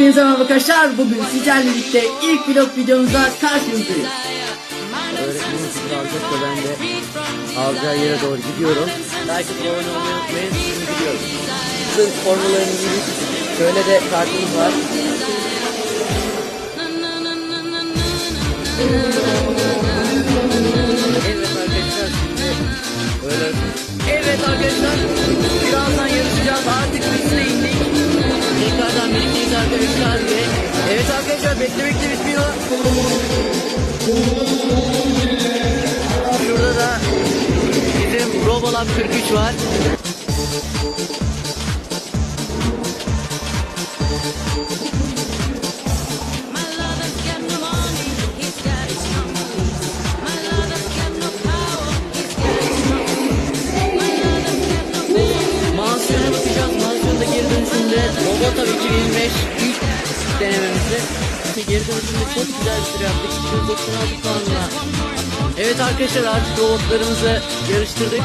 Hepinize merhaba arkadaşlar. Bugün sizlerle birlikte ilk vlog videomuzda karşınızdayız. Öğretmenim sizi alacak da ben de alacağı yere doğru gidiyorum. Like atıp abone olmayı unutmayın. Şimdi gidiyoruz. Kızın formalarını giydik. Şöyle de kartımız var. Evet arkadaşlar şimdi öyle. Evet arkadaşlar arkadaşlar ve evet arkadaşlar bekle bekle bitmiyor. Şurada da bizim Robolab 43 var. Dönüşümde Robotov 2025 ilk denememizde. Geri dönüşümde çok güzel bir süre yaptık. 296 puanla. Evet arkadaşlar artık robotlarımızı yarıştırdık.